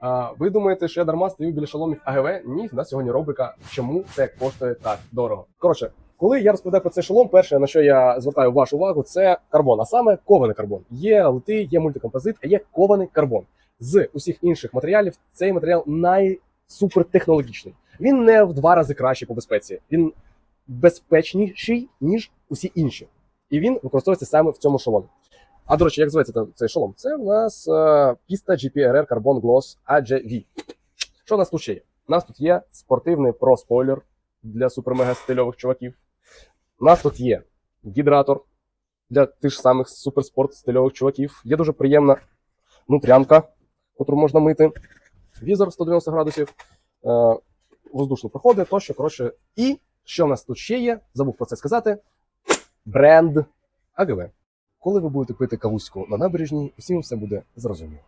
А, ви думаєте, що я дарма стою біля шоломів АГВ? Ні, в нас сьогодні рубрика Чому це коштує так дорого? Коротше, коли я розповідаю про цей шолом, перше на що я звертаю вашу увагу, це карбон, а саме кований карбон. Є лити, є мультикомпозит, а є кований карбон. З усіх інших матеріалів цей матеріал найсупертехнологічний. Він не в два рази кращий по безпеці. Він безпечніший ніж усі інші, і він використовується саме в цьому шоломі. А до речі, як зветься цей шолом? Це в нас е, Pista GPRR Carbon Gloss AJV. Що у нас тут ще є? У нас тут є спортивний про спойлер для супер-мега стильових чуваків. У нас тут є гідратор для тих ж самих суперспорт стильових чуваків. Є дуже приємна нутрянка, яку можна мити. Візор 190 градусів, е, воздушно проходи, тощо, коротше. І що в нас тут ще є? Забув про це сказати. Бренд АГВ. Коли ви будете пити кавуську на набережній, усім все буде зрозуміло.